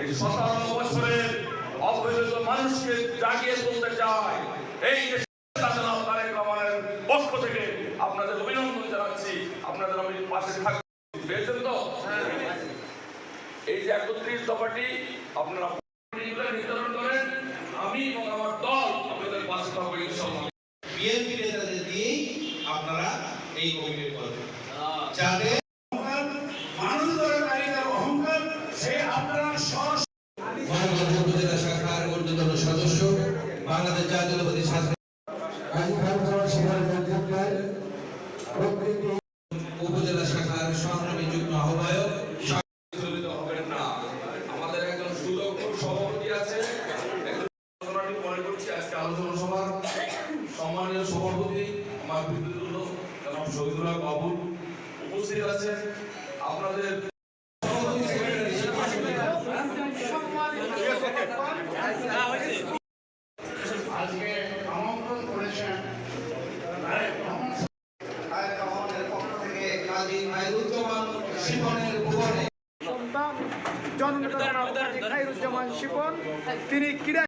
এই সতেরো বছরের অবহেলিত মানুষকে জাগিয়ে তুলতে চায় এই তারেক রহমানের পক্ষ থেকে আপনাদের অভিনন্দন জানাচ্ছি। আপনাদের আমি পাশে থাকতে পেয়েছেন তো? এই যে একত্রিশ দফাটি আপনারা নির্ধারণ করেন। আমি এবং আমার দল আপনাদের পাশে থাকব ইনশাল্লাহ বিএনপি নেতাদের দিয়েই আপনারা এই কমিটি করবেন যাতে মানুষ ধরে তালিকার অহংকার সে আপনারা উপজেলা শাখার ঊর্ধ্বতন সদস্য বাংলাদেশ জাতীয়তাবাদী ছাত্র উপজেলা শাখার সংগ্রামী যুগ্ম আহ্বায়ক বিচলিত হবেন না। আমাদের একজন সুদক্ষ সভাপতি আছে। মনে করছি আজকে আলোচনা সভার সম্মানীয় সভাপতি আমার বিদ্যুৎ জনাব শহীদুল্লাহ বাবুল উপস্থিত আছেন। আপনাদের সভাপতি সেক্রেটারি আজকে আমন্ত্রণ শিবনের ভুবনে সন্তান জনাব খাইরুজ্জামান শিপন তিনি ক্রীড়া